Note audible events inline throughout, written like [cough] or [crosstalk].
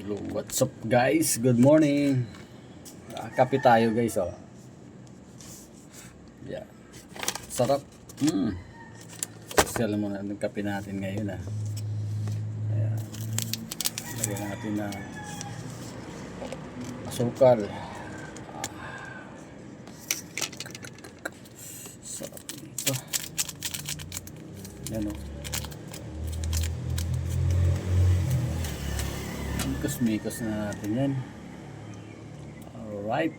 Hello, what's up guys? Good morning. Kape tayo guys oh. Yeah. Sarap. Mm. Social muna ng kape natin ngayon ah. Ayan. Lagyan natin ng asukal. Ah. Sarap nito. Yan oh. Mikos-mikos na natin yan. Alright.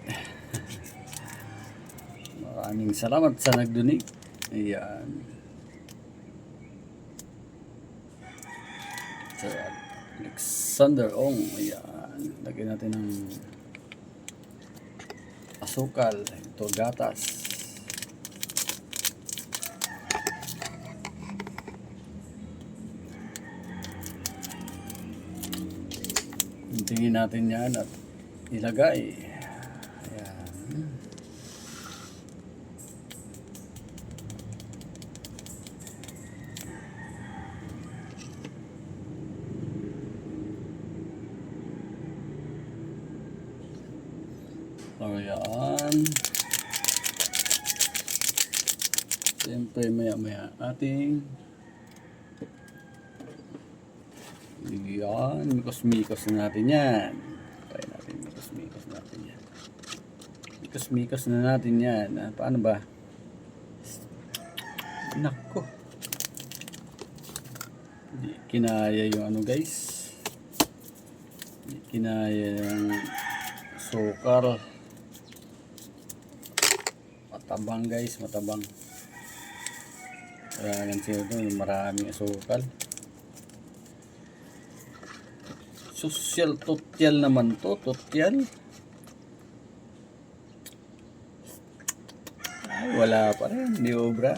Maraming salamat sa nagdunig. Ayan. Sa Alexander Ong. Ayan. Lagyan natin ng asukal. Ito gatas. Tingin natin yan at ilagay. Ayan. Ayan. Siyempre maya maya ating yan, mikos-mikos na natin yan. Try natin, mikos-mikos natin yan. Mikos-mikos na natin yan. Ah, paano ba? Nako. Hindi kinaya yung ano guys. Hindi kinaya yung sukar. Matabang guys, matabang. Kaya ganito ito, maraming asukal. Social tutyal naman to, tutyal. Ay, wala pa rin, di obra.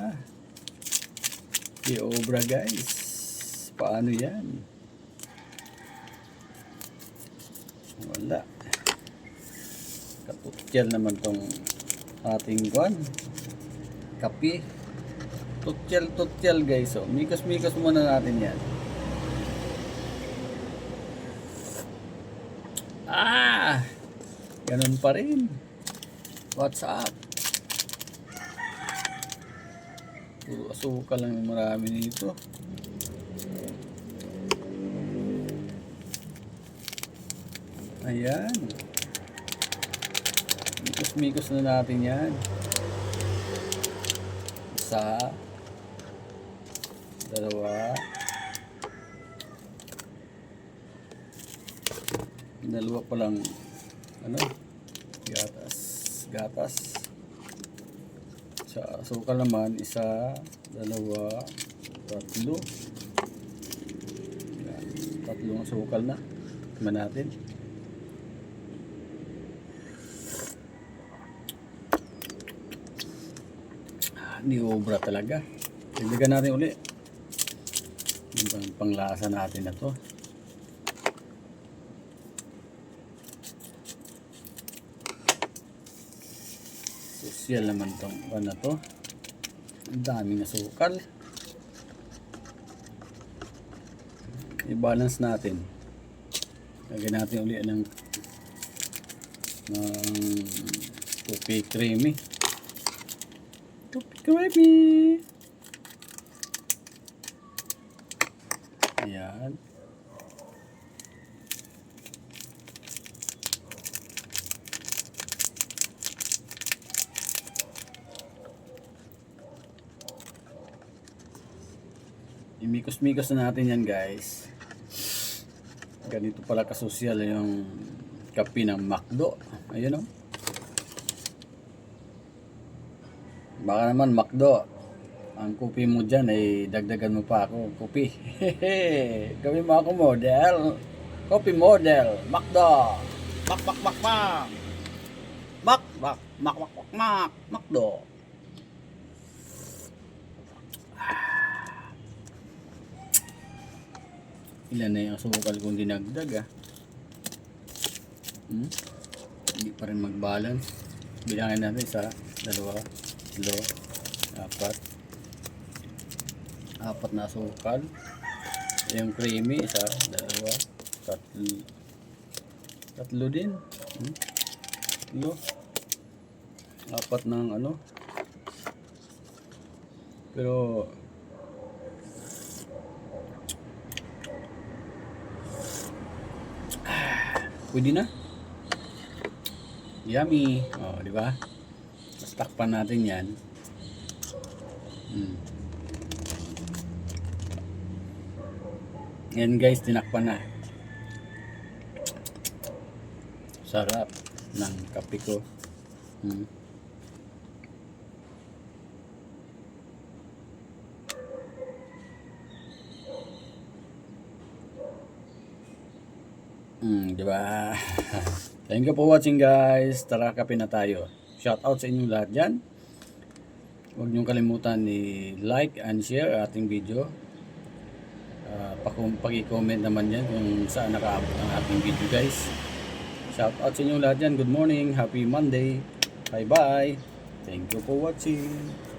Di obra guys. Paano yan? Wala. Katutyal naman tong ating kwan. Kapi. Tutyal, tutyal guys. Oh. Mikos-mikos muna natin yan. Ah! Ganun pa rin. What's up? Puro asukal lang yung marami nito. Ayan. Mikos-mikos na natin yan. Isa. Dalawa. dalawa pa lang ano gatas gatas. Sa asukal naman isa dalawa tatlo. Yan, tatlong asukal na. Tingnan natin. Ah, ni obra talaga. Tignan natin uli yung pang panglasa natin na to Social naman tong ano to. Ang daming asukal. I-balance natin. Lagyan natin ulit ng ng tupi creamy. Tupi creamy. Ayan. Imikos-mikos na natin yan guys. Ganito pala kasosyal yung kape ng McDo. Ayun o. Baka naman McDo. Ang kopi mo dyan ay dagdagan mo pa ako. Kopi. Gawin mo ako model. Kopi model. McDo. Mak mak mak mak. Mak mak mak mak mak mak. McDo. Ilan na yung asukal kong dinagdag ah. Hmm? Hindi pa rin mag-balance. Bilangin natin sa dalawa, dalawa, apat. Apat na asukal. Yung creamy, isa, dalawa, tatlo, Tatlo din. Hmm? Tatlo. Apat ng ano. Pero pwede na. Yummy. Oh, di ba? Tapos takpan natin 'yan. Hmm. Yan guys, tinakpan na. Sarap ng kape ko. Hmm. Hmm, di ba? [laughs] Thank you for watching guys. Tara kape na tayo. Shout out sa inyong lahat dyan. Huwag niyong kalimutan ni like and share ating video. Uh, paki-comment naman yan kung saan nakaabot ang ating video guys. Shout out sa inyong lahat dyan. Good morning. Happy Monday. Bye bye. Thank you for watching.